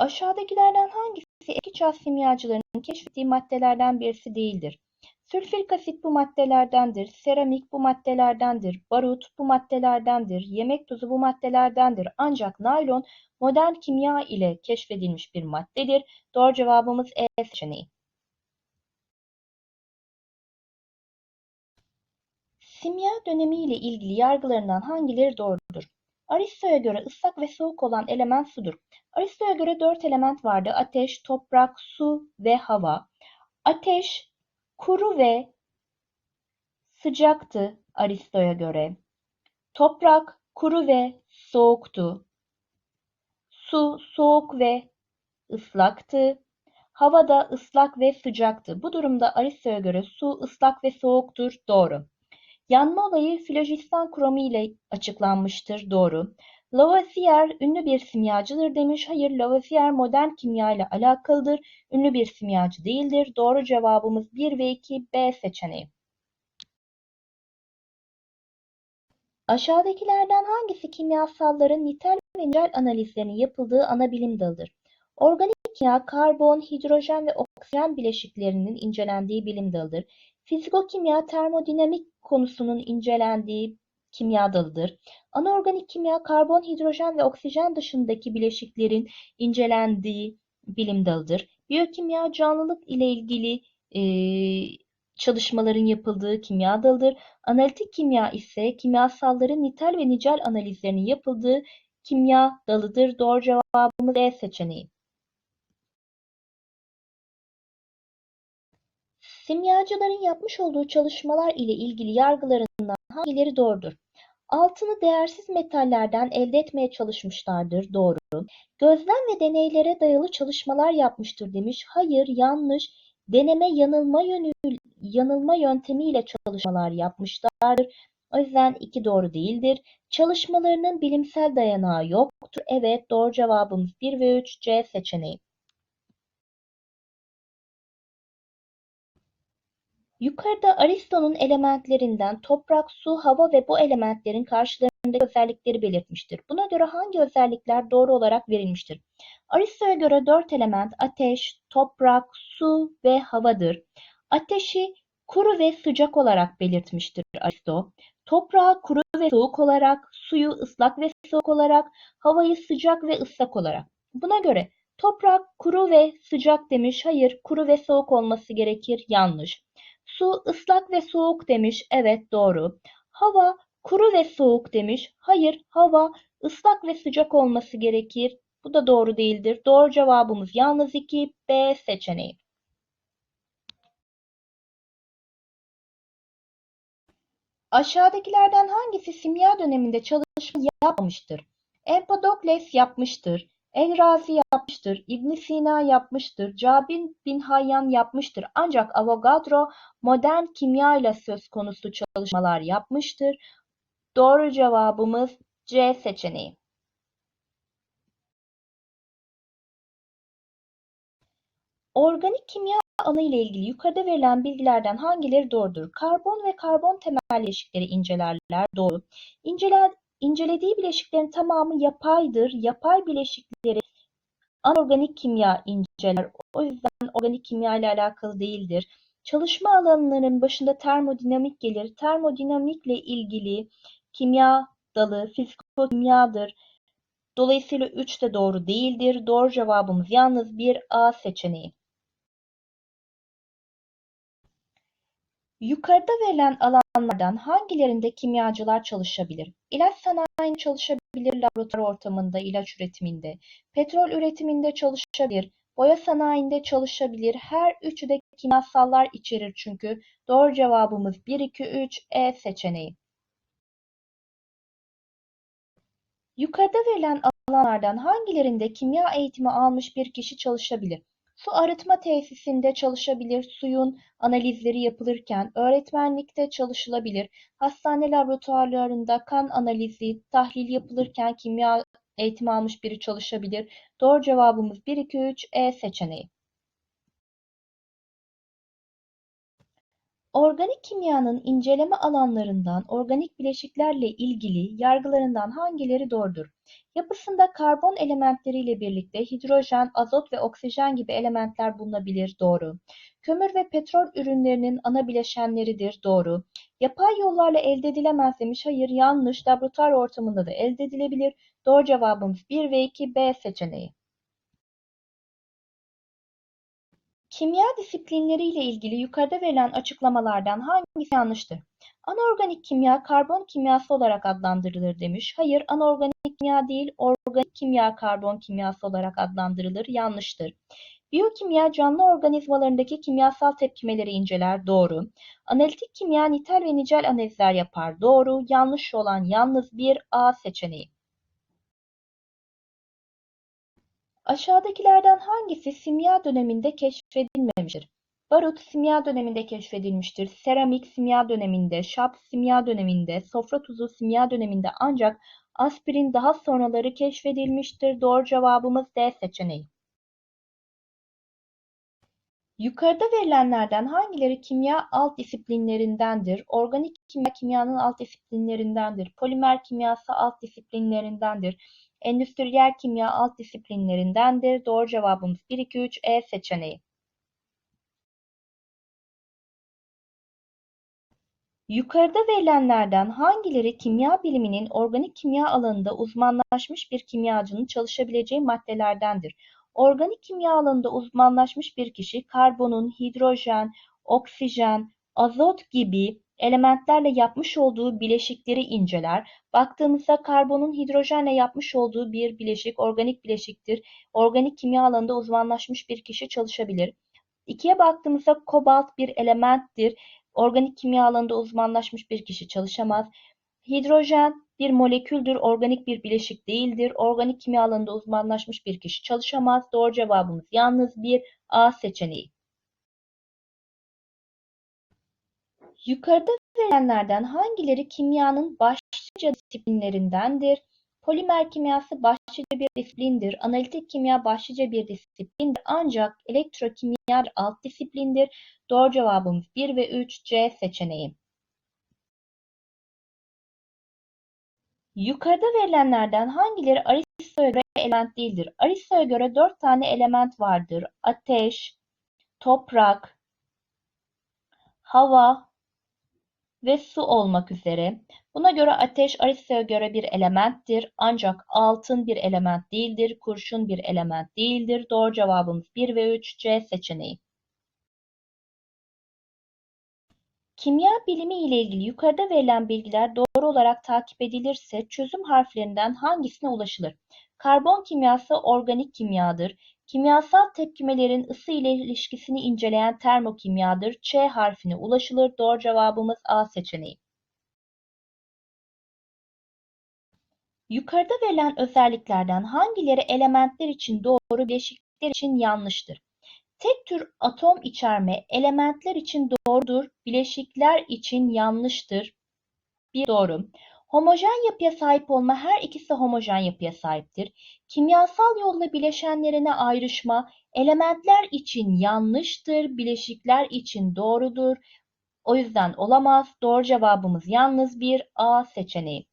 Aşağıdakilerden hangisi eski çağ simyacılarının keşfettiği maddelerden birisi değildir? Sülfürik asit bu maddelerdendir, seramik bu maddelerdendir, barut bu maddelerdendir, yemek tuzu bu maddelerdendir. Ancak naylon modern kimya ile keşfedilmiş bir maddedir. Doğru cevabımız E seçeneği. Simya dönemi ile ilgili yargılarından hangileri doğrudur? Aristo'ya göre ıslak ve soğuk olan element sudur. Aristo'ya göre dört element vardı. Ateş, toprak, su ve hava. Ateş kuru ve sıcaktı Aristo'ya göre. Toprak kuru ve soğuktu. Su soğuk ve ıslaktı. Hava da ıslak ve sıcaktı. Bu durumda Aristo'ya göre su ıslak ve soğuktur. Doğru. Yanma olayı filojistan kromu ile açıklanmıştır. Doğru. Lavoisier ünlü bir simyacıdır demiş. Hayır, Lavoisier modern kimya ile alakalıdır. Ünlü bir simyacı değildir. Doğru cevabımız 1 ve 2 B seçeneği. Aşağıdakilerden hangisi kimyasalların nitel ve nicel analizlerinin yapıldığı ana bilim dalıdır? Organik kimya, karbon, hidrojen ve oksijen bileşiklerinin incelendiği bilim dalıdır. Fizikokimya, termodinamik konusunun incelendiği kimya dalıdır. Anorganik kimya, karbon, hidrojen ve oksijen dışındaki bileşiklerin incelendiği bilim dalıdır. Biyokimya, canlılık ile ilgili e, çalışmaların yapıldığı kimya dalıdır. Analitik kimya ise kimyasalların nitel ve nicel analizlerinin yapıldığı kimya dalıdır. Doğru cevabımız E seçeneği. Simyacıların yapmış olduğu çalışmalar ile ilgili yargılarından hangileri doğrudur? Altını değersiz metallerden elde etmeye çalışmışlardır. Doğru. Gözlem ve deneylere dayalı çalışmalar yapmıştır demiş. Hayır, yanlış. Deneme yanılma yönü yanılma yöntemiyle çalışmalar yapmışlardır. O yüzden iki doğru değildir. Çalışmalarının bilimsel dayanağı yoktur. Evet, doğru cevabımız 1 ve 3 C seçeneği. Yukarıda Aristo'nun elementlerinden toprak, su, hava ve bu elementlerin karşılarındaki özellikleri belirtmiştir. Buna göre hangi özellikler doğru olarak verilmiştir? Aristo'ya göre dört element ateş, toprak, su ve havadır. Ateşi kuru ve sıcak olarak belirtmiştir Aristo. Toprağı kuru ve soğuk olarak, suyu ıslak ve soğuk olarak, havayı sıcak ve ıslak olarak. Buna göre toprak kuru ve sıcak demiş. Hayır, kuru ve soğuk olması gerekir. Yanlış. Su ıslak ve soğuk demiş. Evet doğru. Hava kuru ve soğuk demiş. Hayır hava ıslak ve sıcak olması gerekir. Bu da doğru değildir. Doğru cevabımız yalnız 2 B seçeneği. Aşağıdakilerden hangisi simya döneminde çalışma yapmamıştır? Empedokles yapmıştır. El-Razi yapmıştır, İbn Sina yapmıştır, Cabir bin Hayyan yapmıştır ancak Avogadro modern kimya ile söz konusu çalışmalar yapmıştır. Doğru cevabımız C seçeneği. Organik kimya alanı ile ilgili yukarıda verilen bilgilerden hangileri doğrudur? Karbon ve karbon temelli bileşikleri incelerler. Doğru. İnceler, İncelediği bileşiklerin tamamı yapaydır. Yapay bileşikleri anorganik kimya inceler. O yüzden organik kimya ile alakalı değildir. Çalışma alanlarının başında termodinamik gelir. Termodinamikle ilgili kimya dalı fizikokimyadır. Dolayısıyla 3 de doğru değildir. Doğru cevabımız yalnız bir A seçeneği. Yukarıda verilen alanlardan hangilerinde kimyacılar çalışabilir? İlaç sanayinde çalışabilir, laboratuvar ortamında ilaç üretiminde, petrol üretiminde çalışabilir, boya sanayinde çalışabilir. Her üçü de kimyasallar içerir çünkü. Doğru cevabımız 1, 2, 3 E seçeneği. Yukarıda verilen alanlardan hangilerinde kimya eğitimi almış bir kişi çalışabilir? Su arıtma tesisinde çalışabilir, suyun analizleri yapılırken öğretmenlikte çalışılabilir, hastane laboratuvarlarında kan analizi, tahlil yapılırken kimya eğitimi almış biri çalışabilir. Doğru cevabımız 1, 2, 3 E seçeneği. Organik kimyanın inceleme alanlarından organik bileşiklerle ilgili yargılarından hangileri doğrudur? Yapısında karbon elementleriyle birlikte hidrojen, azot ve oksijen gibi elementler bulunabilir. Doğru. Kömür ve petrol ürünlerinin ana bileşenleridir. Doğru. Yapay yollarla elde edilemez demiş. Hayır, yanlış. Laboratuvar ortamında da elde edilebilir. Doğru cevabımız 1 ve 2 B seçeneği. Kimya disiplinleriyle ilgili yukarıda verilen açıklamalardan hangisi yanlıştır? Anorganik kimya karbon kimyası olarak adlandırılır demiş. Hayır, anorganik kimya değil, organik kimya karbon kimyası olarak adlandırılır. Yanlıştır. Biyokimya canlı organizmalarındaki kimyasal tepkimeleri inceler. Doğru. Analitik kimya nitel ve nicel analizler yapar. Doğru. Yanlış olan yalnız bir A seçeneği. Aşağıdakilerden hangisi simya döneminde keşfedilmemiştir? Barut simya döneminde keşfedilmiştir. Seramik simya döneminde, şap simya döneminde, sofra tuzu simya döneminde ancak aspirin daha sonraları keşfedilmiştir. Doğru cevabımız D seçeneği. Yukarıda verilenlerden hangileri kimya alt disiplinlerindendir? Organik kimya kimyanın alt disiplinlerindendir. Polimer kimyası alt disiplinlerindendir. Endüstriyel kimya alt disiplinlerindendir. Doğru cevabımız 1, 2, 3 E seçeneği. Yukarıda verilenlerden hangileri kimya biliminin organik kimya alanında uzmanlaşmış bir kimyacının çalışabileceği maddelerdendir? Organik kimya alanında uzmanlaşmış bir kişi karbonun hidrojen, oksijen, azot gibi elementlerle yapmış olduğu bileşikleri inceler. Baktığımızda karbonun hidrojenle yapmış olduğu bir bileşik organik bileşiktir. Organik kimya alanında uzmanlaşmış bir kişi çalışabilir. İkiye baktığımızda kobalt bir elementtir. Organik kimya alanında uzmanlaşmış bir kişi çalışamaz. Hidrojen bir moleküldür, organik bir bileşik değildir. Organik kimya alanında uzmanlaşmış bir kişi çalışamaz. Doğru cevabımız yalnız bir A seçeneği. Yukarıda verilenlerden hangileri kimyanın başlıca disiplinlerindendir? Polimer kimyası başlıca bir disiplindir. Analitik kimya başlıca bir disiplindir. Ancak elektrokimya alt disiplindir. Doğru cevabımız 1 ve 3 C seçeneği. Yukarıda verilenlerden hangileri Aristo'ya göre element değildir? Aristo'ya göre dört tane element vardır. Ateş, toprak, hava ve su olmak üzere. Buna göre ateş Aristo'ya göre bir elementtir. Ancak altın bir element değildir. Kurşun bir element değildir. Doğru cevabımız 1 ve 3 C seçeneği. Kimya bilimi ile ilgili yukarıda verilen bilgiler doğru olarak takip edilirse çözüm harflerinden hangisine ulaşılır? Karbon kimyası organik kimyadır. Kimyasal tepkimelerin ısı ile ilişkisini inceleyen termokimyadır. Ç harfine ulaşılır. Doğru cevabımız A seçeneği. Yukarıda verilen özelliklerden hangileri elementler için doğru, bileşikler için yanlıştır? Tek tür atom içerme elementler için doğrudur, bileşikler için yanlıştır. Bir doğru. Homojen yapıya sahip olma her ikisi homojen yapıya sahiptir. Kimyasal yolla bileşenlerine ayrışma elementler için yanlıştır, bileşikler için doğrudur. O yüzden olamaz. Doğru cevabımız yalnız bir A seçeneği.